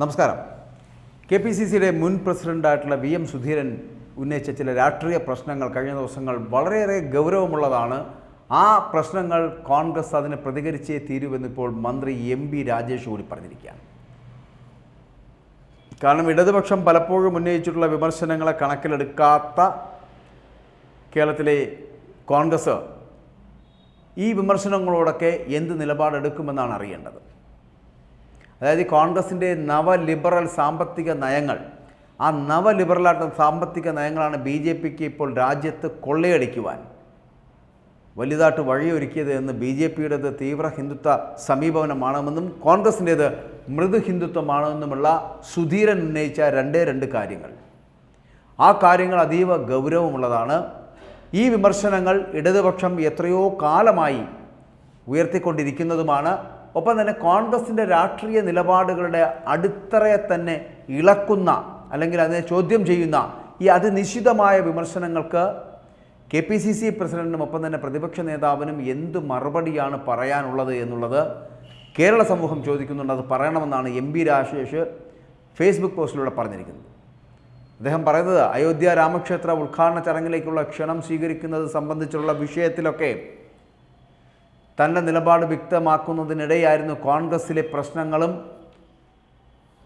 നമസ്കാരം. K P C സിയുടെ മുൻ പ്രസിഡന്റായിട്ടുള്ള വി എം സുധീരൻ ഉന്നയിച്ച ചില രാഷ്ട്രീയ പ്രശ്നങ്ങൾ കഴിഞ്ഞ ദിവസങ്ങൾ വളരെയേറെ ഗൗരവമുള്ളതാണ്. ആ പ്രശ്നങ്ങൾ കോൺഗ്രസ് അതിന് പ്രതികരിച്ചേ തീരുവെന്നിപ്പോൾ മന്ത്രി എം ബി രാജേഷ് കൂടി പറഞ്ഞിരിക്കുകയാണ്. കാരണം ഇടതുപക്ഷം പലപ്പോഴും ഉന്നയിച്ചിട്ടുള്ള വിമർശനങ്ങളെ കണക്കിലെടുക്കാത്ത കേരളത്തിലെ കോൺഗ്രസ് ഈ വിമർശനങ്ങളോടൊക്കെ എന്ത് നിലപാടെടുക്കുമെന്നാണ് അറിയേണ്ടത്. അതായത് കോൺഗ്രസിന്റെ നവലിബറൽ സാമ്പത്തിക നയങ്ങൾ ആ നവലിബറലായിട്ടുള്ള സാമ്പത്തിക നയങ്ങളാണ് ബി ജെ പിക്ക് ഇപ്പോൾ രാജ്യത്ത് കൊള്ളയടിക്കുവാൻ വലുതായിട്ട് വഴിയൊരുക്കിയത് എന്ന് ബി ജെ പിയുടേത് തീവ്ര ഹിന്ദുത്വ സമീപനമാണെന്നും കോൺഗ്രസിന്റേത് മൃദു ഹിന്ദുത്വമാണെന്നുമുള്ള സുധീരൻ ഉന്നയിച്ച രണ്ടേ രണ്ട് കാര്യങ്ങൾ. ആ കാര്യങ്ങൾ അതീവ ഗൗരവമുള്ളതാണ്. ഈ വിമർശനങ്ങൾ ഇടതുപക്ഷം എത്രയോ കാലമായി ഉയർത്തിക്കൊണ്ടിരിക്കുന്നതുമാണ്. ഒപ്പം തന്നെ കോൺഗ്രസിന്റെ രാഷ്ട്രീയ നിലപാടുകളുടെ അടിത്തറയെ തന്നെ ഇളക്കുന്ന അല്ലെങ്കിൽ അതിനെ ചോദ്യം ചെയ്യുന്ന ഈ അതിനിശ്ചിതമായ വിമർശനങ്ങൾക്ക് കെ പി സി സി പ്രസിഡന്റിനും ഒപ്പം തന്നെ പ്രതിപക്ഷ നേതാവിനും എന്ത് മറുപടിയാണ് പറയാനുള്ളത് എന്നുള്ളത് കേരള സമൂഹം ചോദിക്കുന്നുണ്ട്. അത് പറയണമെന്നാണ് എം ബി രാജേഷ് ഫേസ്ബുക്ക് പോസ്റ്റിലൂടെ പറഞ്ഞിരിക്കുന്നത്. അദ്ദേഹം പറയുന്നത് അയോധ്യ രാമക്ഷേത്ര ഉദ്ഘാടന ചടങ്ങിലേക്കുള്ള ക്ഷണം സ്വീകരിക്കുന്നത് സംബന്ധിച്ചുള്ള വിഷയത്തിലൊക്കെ തന്റെ നിലപാട് വ്യക്തമാക്കുന്നതിനിടെയായിരുന്നു കോൺഗ്രസ്സിലെ പ്രശ്നങ്ങളും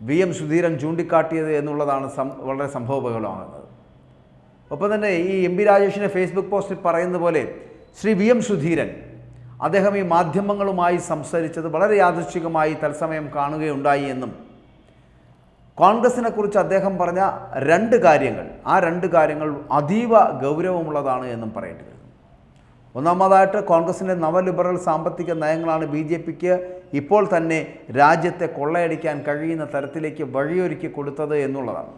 വി എം സുധീരൻ ചൂണ്ടിക്കാട്ടിയത് എന്നുള്ളതാണ് വളരെ സംഭവബഹുലമാകുന്നത്. ഒപ്പം തന്നെ ഈ എം പി രാജേഷിന്റെ ഫേസ്ബുക്ക് പോസ്റ്റിൽ പറയുന്ന പോലെ ശ്രീ വി എം സുധീരൻ അദ്ദേഹം ഈ മാധ്യമങ്ങളുമായി സംസാരിച്ചത് വളരെ യാദൃശ്ചികമായി തത്സമയം കാണുകയുണ്ടായി എന്നും കോൺഗ്രസിനെ കുറിച്ച് അദ്ദേഹം പറഞ്ഞ രണ്ട് കാര്യങ്ങൾ ആ രണ്ട് കാര്യങ്ങൾ അതീവ ഗൗരവമുള്ളതാണ് എന്നും പറയേണ്ടി വരുന്നു ഒന്നാമതായിട്ട് കോൺഗ്രസിന്റെ നവലിബറൽ സാമ്പത്തിക നയങ്ങളാണ് ബി ജെ പിക്ക് ഇപ്പോൾ തന്നെ രാജ്യത്തെ കൊള്ളയടിക്കാൻ കഴിയുന്ന തരത്തിലേക്ക് വഴിയൊരുക്കി കൊടുത്തത് എന്നുള്ളതാണ്.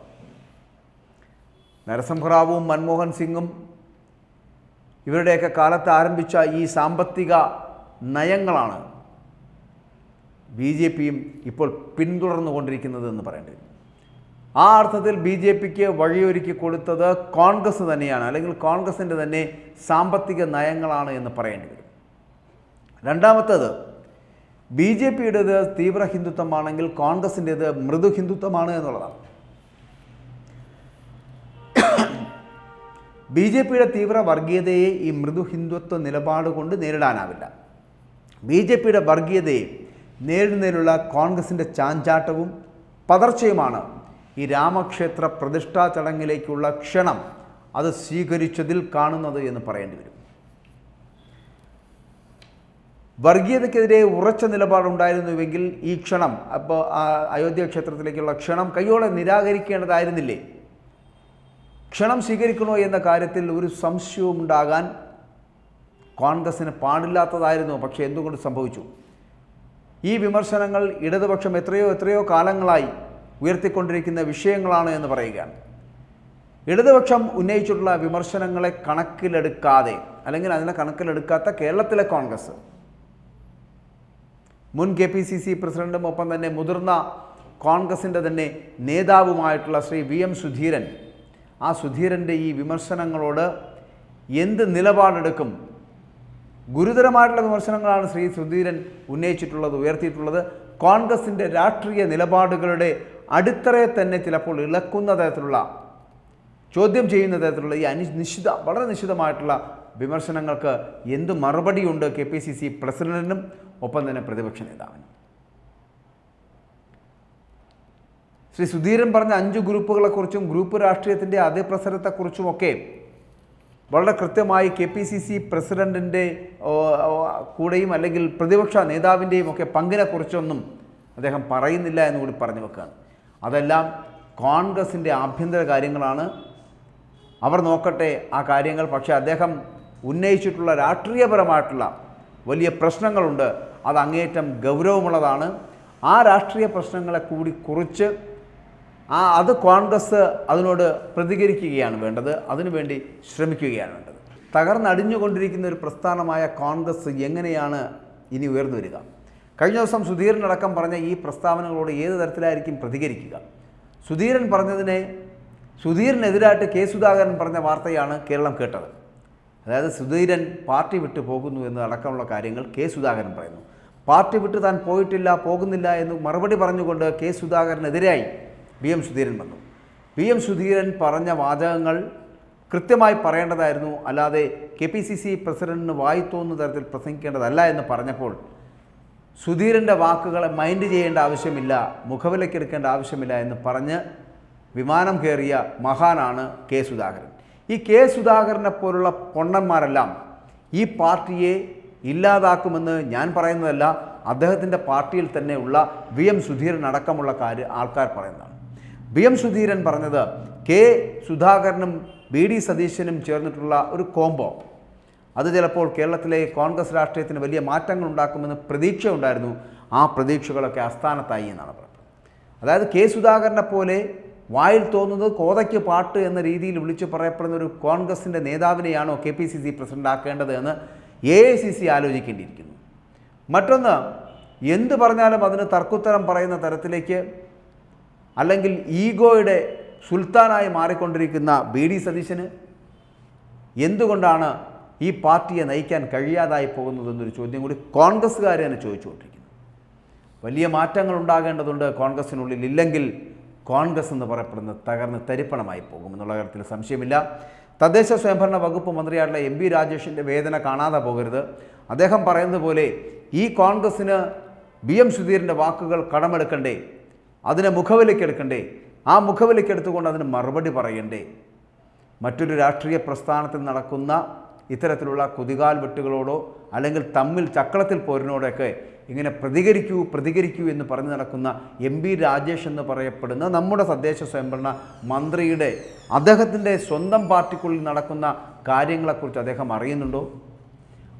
നരസിംഹറാവുവും മൻമോഹൻ സിംഗും ഇവരുടെയൊക്കെ കാലത്ത് ആരംഭിച്ച ഈ സാമ്പത്തിക നയങ്ങളാണ് ബി ജെ പിയും ഇപ്പോൾ പിന്തുടർന്നുകൊണ്ടിരിക്കുന്നത് എന്ന് പറയേണ്ടി ആ അർത്ഥത്തിൽ ബി ജെ പിക്ക് വഴിയൊരുക്കി കൊടുത്തത് കോൺഗ്രസ് തന്നെയാണ് അല്ലെങ്കിൽ കോൺഗ്രസിന്റെ തന്നെ സാമ്പത്തിക നയങ്ങളാണ് എന്ന് പറയേണ്ടി വരും. രണ്ടാമത്തേത് ബി ജെ പിയുടേത് തീവ്ര ഹിന്ദുത്വമാണെങ്കിൽ കോൺഗ്രസിന്റേത് മൃദു ഹിന്ദുത്വമാണ് എന്നുള്ളതാണ്. ബി ജെ പിയുടെ തീവ്ര വർഗീയതയെ ഈ മൃദു ഹിന്ദുത്വ നിലപാട് കൊണ്ട് നേരിടാനാവില്ല. ബി ജെ പിയുടെ വർഗീയതയെ നേരിടുന്നതിനുള്ള കോൺഗ്രസിന്റെ ചാഞ്ചാട്ടവും പതർച്ചയുമാണ് ഈ രാമക്ഷേത്ര പ്രതിഷ്ഠാ ചടങ്ങിലേക്കുള്ള ക്ഷണം അത് സ്വീകരിച്ചതിൽ കാണുന്നത് എന്ന് പറയേണ്ടി വരും. വർഗീയതയ്ക്കെതിരെ ഉറച്ച നിലപാടുണ്ടായിരുന്നുവെങ്കിൽ ഈ ക്ഷണം അപ്പോൾ അയോധ്യ ക്ഷേത്രത്തിലേക്കുള്ള ക്ഷണം കയ്യോടെ നിരാകരിക്കേണ്ടതായിരുന്നില്ലേ? ക്ഷണം സ്വീകരിക്കണോ എന്ന കാര്യത്തിൽ ഒരു സംശയവും ഉണ്ടാകാൻ കോൺഗ്രസ്സിന് പാടില്ലാത്തതായിരുന്നു. പക്ഷേ എന്തുകൊണ്ട് സംഭവിച്ചു? ഈ വിമർശനങ്ങൾ ഇടതുപക്ഷം എത്രയോ എത്രയോ കാലങ്ങളായി ഉയർത്തിക്കൊണ്ടിരിക്കുന്ന വിഷയങ്ങളാണ് എന്ന് പറയുകയാണ്. ഇടതുപക്ഷം ഉന്നയിച്ചിട്ടുള്ള വിമർശനങ്ങളെ കണക്കിലെടുക്കാതെ അല്ലെങ്കിൽ അതിനെ കണക്കിലെടുക്കാത്ത കേരളത്തിലെ കോൺഗ്രസ്. മുൻ കെ പി സി സി പ്രസിഡന്റും ഒപ്പം തന്നെ മുതിർന്ന കോൺഗ്രസിന്റെ തന്നെ നേതാവുമായിട്ടുള്ള ശ്രീ വി എം സുധീരൻ. ആ സുധീരന്റെ ഈ വിമർശനങ്ങളോട് എന്ത് നിലപാടെടുക്കും? ഗുരുതരമായിട്ടുള്ള വിമർശനങ്ങളാണ് ശ്രീ സുധീരൻ ഉന്നയിച്ചിട്ടുള്ളത് ഉയർത്തിയിട്ടുള്ളത്. കോൺഗ്രസിന്റെ രാഷ്ട്രീയ നിലപാടുകളുടെ അടിത്തറയെ തന്നെ ചിലപ്പോൾ ഇളക്കുന്ന തരത്തിലുള്ള ചോദ്യം ചെയ്യുന്ന തരത്തിലുള്ള ഈ അനി നിശ്ചിത വളരെ നിശ്ചിതമായിട്ടുള്ള വിമർശനങ്ങൾക്ക് എന്ത് മറുപടിയുണ്ട് കെ പി സി സി പ്രസിഡന്റിനും ഒപ്പം തന്നെ പ്രതിപക്ഷ നേതാവിനും? ശ്രീ സുധീരൻ പറഞ്ഞ അഞ്ച് ഗ്രൂപ്പുകളെക്കുറിച്ചും ഗ്രൂപ്പ് രാഷ്ട്രീയത്തിന്റെ അതിപ്രസരത്തെക്കുറിച്ചുമൊക്കെ വളരെ കൃത്യമായി കെ പി സി സി പ്രസിഡന്റിന്റെ കൂടെയും അല്ലെങ്കിൽ പ്രതിപക്ഷ നേതാവിന്റെയും ഒക്കെ പങ്കിനെക്കുറിച്ചൊന്നും അദ്ദേഹം പറയുന്നില്ല എന്നുകൂടി പറഞ്ഞു വെക്കുകയാണ്. അതെല്ലാം കോൺഗ്രസിന്റെ ആഭ്യന്തര കാര്യങ്ങളാണ്. അവർ നോക്കട്ടെ ആ കാര്യങ്ങൾ. പക്ഷേ അദ്ദേഹം ഉന്നയിച്ചിട്ടുള്ള രാഷ്ട്രീയപരമായിട്ടുള്ള വലിയ പ്രശ്നങ്ങളുണ്ട്. അത് അങ്ങേയറ്റം ഗൗരവമുള്ളതാണ്. ആ രാഷ്ട്രീയ പ്രശ്നങ്ങളെ കൂടി കുറിച്ച് ആ അത് കോൺഗ്രസ് അതിനോട് പ്രതികരിക്കുകയാണ് വേണ്ടത്. അതിനുവേണ്ടി ശ്രമിക്കുകയാണ് വേണ്ടത്. തകർന്നടിഞ്ഞുകൊണ്ടിരിക്കുന്ന ഒരു പ്രസ്ഥാനമായ കോൺഗ്രസ് എങ്ങനെയാണ് ഇനി ഉയർന്നു വരിക? കഴിഞ്ഞ ദിവസം സുധീരനടക്കം പറഞ്ഞ ഈ പ്രസ്താവനകളോട് ഏത് തരത്തിലായിരിക്കും പ്രതികരിക്കുക? സുധീരൻ പറഞ്ഞതിനെ സുധീരനെതിരായിട്ട് കെ സുധാകരൻ പറഞ്ഞ വാർത്തയാണ് കേരളം കേട്ടത്. അതായത് സുധീരൻ പാർട്ടി വിട്ടു പോകുന്നു എന്ന് അടക്കമുള്ള കാര്യങ്ങൾ കെ സുധാകരൻ പറയുന്നു. പാർട്ടി വിട്ട് താൻ പോയിട്ടില്ല പോകുന്നില്ല എന്ന് മറുപടി പറഞ്ഞുകൊണ്ട് കെ സുധാകരനെതിരായി വി എം സുധീരൻ വന്നു. വി എം സുധീരൻ പറഞ്ഞ വാചകങ്ങൾ കൃത്യമായി പറയേണ്ടതായിരുന്നു. അല്ലാതെ കെ പി സി സി പ്രസിഡന്റിന് വായി തോന്നുന്ന തരത്തിൽ പ്രസംഗിക്കേണ്ടതല്ല എന്ന് പറഞ്ഞപ്പോൾ സുധീരന്റെ വാക്കുകളെ മൈൻഡ് ചെയ്യേണ്ട ആവശ്യമില്ല മുഖവിലക്കെടുക്കേണ്ട ആവശ്യമില്ല എന്ന് പറഞ്ഞ് വിമാനം കയറിയ മഹാനാണ് കെ സുധാകരൻ. ഈ കെ സുധാകരനെ പോലുള്ള പൊണ്ണന്മാരെല്ലാം ഈ പാർട്ടിയെ ഇല്ലാതാക്കുമെന്ന് ഞാൻ പറയുന്നതല്ല അദ്ദേഹത്തിന്റെ പാർട്ടിയിൽ തന്നെയുള്ള വി എം സുധീരൻ അടക്കമുള്ള കാര്യം ആൾക്കാർ പറയുന്നതാണ്. വി എം സുധീരൻ പറഞ്ഞത് കെ സുധാകരനും ബി ഡി സതീശനും ചേർന്നിട്ടുള്ള ഒരു കോംബോ അത് ചിലപ്പോൾ കേരളത്തിലെ കോൺഗ്രസ് രാഷ്ട്രീയത്തിന് വലിയ മാറ്റങ്ങൾ ഉണ്ടാക്കുമെന്ന് പ്രതീക്ഷ ഉണ്ടായിരുന്നു ആ പ്രതീക്ഷകളൊക്കെ അസ്ഥാനത്തായി എന്നാണ് പറയുന്നത് അതായത് കെ സുധാകരനെ പോലെ വായിൽ തോന്നുന്നത് കോതയ്ക്ക് പാട്ട് എന്ന രീതിയിൽ വിളിച്ചു പറയപ്പെടുന്ന ഒരു കോൺഗ്രസിന്റെ നേതാവിനെയാണോ K P C C president ആക്കേണ്ടത് എന്ന് എ ഐ സി സി ആലോചിക്കേണ്ടിയിരിക്കുന്നു. മറ്റൊന്ന് എന്ത് പറഞ്ഞാലും അതിന് തർക്കുത്തരം പറയുന്ന തരത്തിലേക്ക് അല്ലെങ്കിൽ ഈഗോയുടെ സുൽത്താനായി മാറിക്കൊണ്ടിരിക്കുന്ന ബി ഡി സതീശന് എന്തുകൊണ്ടാണ് ഈ പാർട്ടിയെ നയിക്കാൻ കഴിയാതായി പോകുന്നതെന്നൊരു ചോദ്യം കൂടി കോൺഗ്രസ്സുകാർ തന്നെ ചോദിച്ചുകൊണ്ടിരിക്കുന്നു. വലിയ മാറ്റങ്ങൾ ഉണ്ടാകേണ്ടതുണ്ട് കോൺഗ്രസ്സിനുള്ളിൽ ഇല്ലെങ്കിൽ കോൺഗ്രസ് എന്ന് പറയപ്പെടുന്ന തകർന്ന് തരിപ്പണമായി പോകും എന്നുള്ള കാര്യത്തിൽ സംശയമില്ല. തദ്ദേശ സ്വയംഭരണ വകുപ്പ് മന്ത്രിയായിട്ടുള്ള എം ബി രാജേഷിന്റെ വേദന കാണാതെ പോകരുത്. അദ്ദേഹം പറയുന്നത് പോലെ ഈ കോൺഗ്രസ്സിന് ബി എം സുധീറിന്റെ വാക്കുകൾ കടമെടുക്കണ്ടേ അതിനെ മുഖവിലക്കെടുക്കണ്ടേ ആ മുഖവിലക്കെടുത്തുകൊണ്ട് അതിന് മറുപടി പറയണ്ടേ? മറ്റൊരു രാഷ്ട്രീയ പ്രസ്ഥാനത്തിൽ നടക്കുന്ന ഇത്തരത്തിലുള്ള കൊതികാൽ വെട്ടുകളോടോ അല്ലെങ്കിൽ തമ്മിൽ ചക്രത്തിൽ പോരിനോടൊക്കെ ഇങ്ങനെ പ്രതികരിക്കൂ പ്രതികരിക്കൂ എന്ന് പറഞ്ഞു നടക്കുന്ന എം ബി രാജേഷ് എന്ന് പറയപ്പെടുന്ന നമ്മുടെ തദ്ദേശ സ്വയംഭരണ മന്ത്രിയുടെ അദ്ദേഹത്തിന്റെ സ്വന്തം പാർട്ടിക്കുള്ളിൽ നടക്കുന്ന കാര്യങ്ങളെക്കുറിച്ച് അദ്ദേഹം അറിയുന്നുണ്ടോ?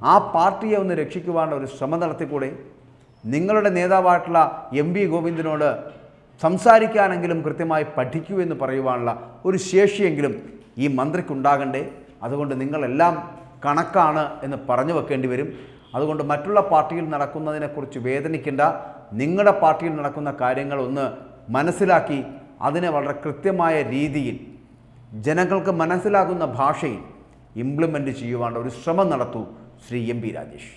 ആ പാർട്ടിയെ ഒന്ന് രക്ഷിക്കുവാനുള്ള ഒരു ശ്രമം നടത്തിക്കൂടെ? നിങ്ങളുടെ നേതാവായിട്ടുള്ള എം വി ഗോവിന്ദനോട് സംസാരിക്കാനെങ്കിലും കൃത്യമായി പഠിക്കൂ എന്ന് പറയുവാനുള്ള ഒരു ശേഷിയെങ്കിലും ഈ മന്ത്രിക്കുണ്ടാകണ്ടേ? അതുകൊണ്ട് നിങ്ങളെല്ലാം കണക്കാണ് എന്ന് പറഞ്ഞു വെക്കേണ്ടി വരും. അതുകൊണ്ട് മറ്റുള്ള പാർട്ടിയിൽ നടക്കുന്നതിനെക്കുറിച്ച് വേദനിക്കേണ്ട. നിങ്ങളുടെ പാർട്ടിയിൽ നടക്കുന്ന കാര്യങ്ങൾ ഒന്ന് മനസ്സിലാക്കി അതിനെ വളരെ കൃത്യമായ രീതിയിൽ ജനങ്ങൾക്ക് മനസ്സിലാകുന്ന ഭാഷയിൽ ഇംപ്ലിമെന്റ് ചെയ്യുവാനുള്ള ഒരു ശ്രമം നടത്തൂ ശ്രീ എം പി രാജേഷ്.